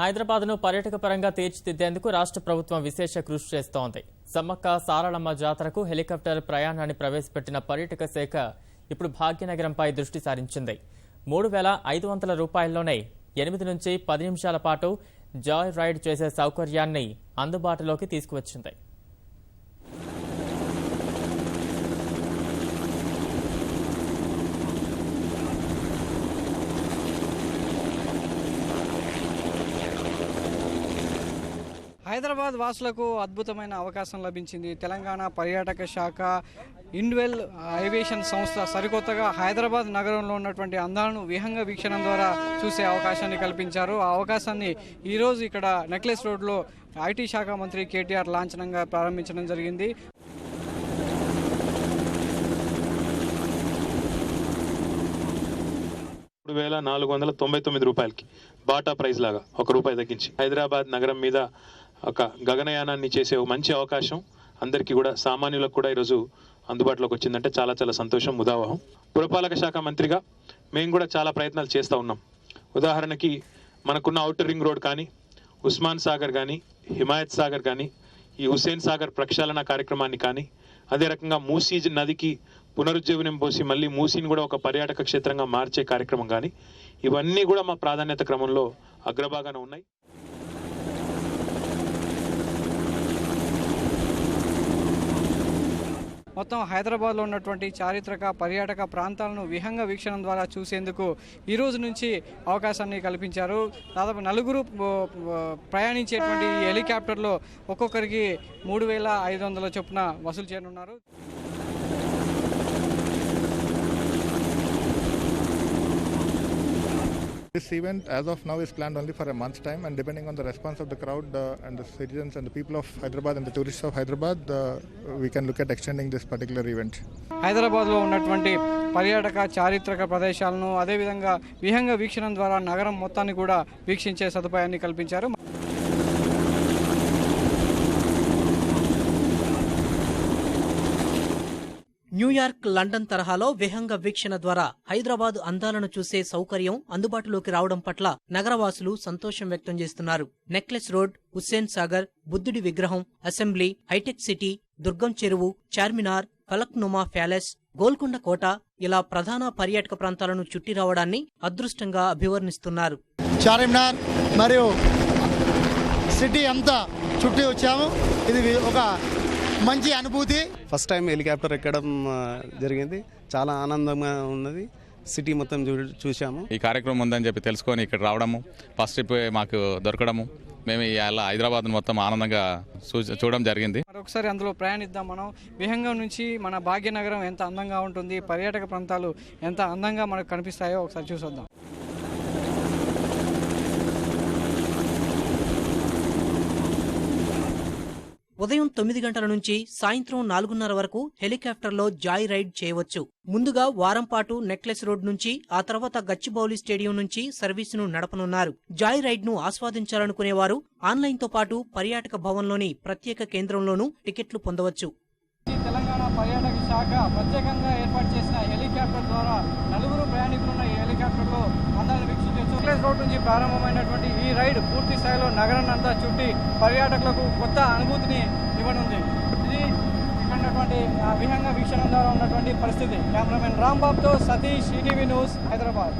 హైదరాబాద్ను పర్యాటక పరంగా తీర్చిదిద్దేందుకు రాష్ట్ర ప్రభుత్వం విశేష కృషి చేస్తోంది. సమ్మక్క సారళమ్మ జాతరకు హెలికాప్టర్ ప్రయాణాన్ని ప్రవేశపెట్టిన పర్యాటక శాఖ ఇప్పుడు భాగ్యనగరంపై దృష్టి సారించింది. మూడు వేల ఐదు వందల రూపాయల్లోనే ఎనిమిది నుంచి పది నిమిషాల పాటు జాయ్ రైడ్ చేసే సౌకర్యాన్ని అందుబాటులోకి తీసుకువచ్చింది. హైదరాబాద్ వాసులకు అద్భుతమైన అవకాశం లభించింది. తెలంగాణ పర్యాటక శాఖ ఇండ్వెల్ ఏవియేషన్ సంస్థ సరికొత్తగా హైదరాబాద్ నగరంలో ఉన్నటువంటి అందాలను విహంగ వీక్షణం ద్వారా చూసే అవకాశాన్ని కల్పించారు. ఆ అవకాశాన్ని ఈరోజు ఇక్కడ నెక్లెస్ రోడ్లో ఐటీ శాఖ మంత్రి కేటీఆర్ లాంఛనంగా ప్రారంభించడం జరిగింది. మూడు వేల నాలుగు వందల తొంభై తొమ్మిది రూపాయలకి బాటా ప్రైస్ లాగా ఒక రూపాయి తగ్గించి హైదరాబాద్ నగరం మీద ఒక గగనయానాన్ని చేసే ఒక మంచి అవకాశం అందరికీ కూడా సామాన్యులకు కూడా ఈరోజు అందుబాటులోకి వచ్చిందంటే చాలా చాలా సంతోషం ఉదావహం పురపాలక శాఖ మంత్రిగా మేము కూడా చాలా ప్రయత్నాలు చేస్తూ ఉన్నాం. ఉదాహరణకి మనకున్న ఔటర్ రింగ్ రోడ్ కానీ ఉస్మాన్ సాగర్ కానీ హిమాయత్ సాగర్ కానీ ఈ హుస్సేన్ సాగర్ ప్రక్షాళన కార్యక్రమాన్ని కానీ అదే రకంగా మూసీ నదికి పునరుజ్జీవనం పోసి మళ్ళీ మూసీని కూడా ఒక పర్యాటక క్షేత్రంగా మార్చే కార్యక్రమం కానీ ఇవన్నీ కూడా మా ప్రాధాన్యత క్రమంలో అగ్రభాగాన ఉన్నాయి. మొత్తం హైదరాబాద్లో ఉన్నటువంటి చారిత్రక పర్యాటక ప్రాంతాలను విహంగ వీక్షణం ద్వారా చూసేందుకు ఈరోజు నుంచి అవకాశాన్ని కల్పించారు. దాదాపు నలుగురు ప్రయాణించేటువంటి హెలికాప్టర్లో ఒక్కొక్కరికి మూడు వేల ఐదు వందల చొప్పున వసూలు చేయనున్నారు. This event, as of now, is planned only for a month's time, and depending on the response of the crowd uh, and the citizens and the people of Hyderabad and the tourists of Hyderabad, uh, we can look at extending this particular event. హైదరాబాద్లో ఉన్నటువంటి పర్యాటక చారిత్రక ప్రదేశాలను అదేవిధంగా విహంగ వీక్షణం ద్వారా నగరం మొత్తాన్ని కూడా వీక్షించే సదుపాయాన్ని కల్పించారు న్యూయార్క్ లండన్ తరహాలో విహంగ వీక్షణ ద్వారా హైదరాబాద్ అందాలను చూసే సౌకర్యం అందుబాటులోకి రావడం పట్ల నగరవాసులు సంతోషం వ్యక్తం చేస్తున్నారు. నెక్లెస్ రోడ్ హుస్సేన్ సాగర్ బుద్ధుడి విగ్రహం assembly hitech city Durgam Cheruvu Charminar Falaknuma palace Golconda కోట ఇలా ప్రధాన పర్యాటక ప్రాంతాలను చుట్టి రావడాన్ని అదృష్టంగా అభివర్ణిస్తున్నారు. చార్మినార్ మరియు సిటీ అంతా చుట్టి వచ్చాము. ఇది ఒక మంచి అనుభూతి. ఫస్ట్ టైం హెలికాప్టర్ ఎక్కడం జరిగింది. చాలా ఆనందంగా ఉన్నది. సిటీ మొత్తం చూ చూసాము ఈ కార్యక్రమం ఉందని చెప్పి తెలుసుకొని ఇక్కడ రావడము ఫస్ట్ ట్రిప్ మాకు దొరకడము మేము ఇలా హైదరాబాద్ మొత్తం ఆనందంగా చూ చూడడం జరిగింది. మరొకసారి అందులో ప్రయాణిద్దాం మనం. విహంగం నుంచి మన భాగ్యనగరం ఎంత అందంగా ఉంటుంది పర్యాటక ప్రాంతాలు ఎంత అందంగా మనకు కనిపిస్తాయో ఒకసారి చూసొద్దాం. ఉదయం తొమ్మిది గంటల నుంచి సాయంత్రం నాలుగున్నర వరకు హెలికాప్టర్లో జాయ్ రైడ్ చేయవచ్చు. ముందుగా వారం పాటు నెక్లెస్ రోడ్ నుంచి ఆ తర్వాత గచ్చిబౌలి స్టేడియం నుంచి సర్వీసును నడపనున్నారు. జాయ్ రైడ్ను ఆస్వాదించాలనుకునేవారు ఆన్లైన్తో పాటు పర్యాటక భవన్లోని ప్రత్యేక కేంద్రంలోనూ టికెట్లు పొందవచ్చు. తెలంగాణ పర్యాటక శాఖ ప్రత్యేకంగా ఏర్పాటు చేసిన హెలికాప్టర్ ద్వారా నలుగురు ప్రయాణికులున్న ఈ హెలికాప్టర్లో వీక్షించవచ్చు. ప్రారంభమైనటువంటి ఈ రైడ్ పూర్తి స్థాయిలో నగరాన్ని అంతా చుట్టి పర్యాటకులకు కొత్త అనుభూతిని ఇవ్వనుంది. ఇది ఇక్కడ ఉన్నటువంటి విహంగ వీక్షణం ద్వారా ఉన్నటువంటి పరిస్థితి. కెమెరామెన్ రాంబాబుతో సతీష్ ఈటీవీ న్యూస్ హైదరాబాద్.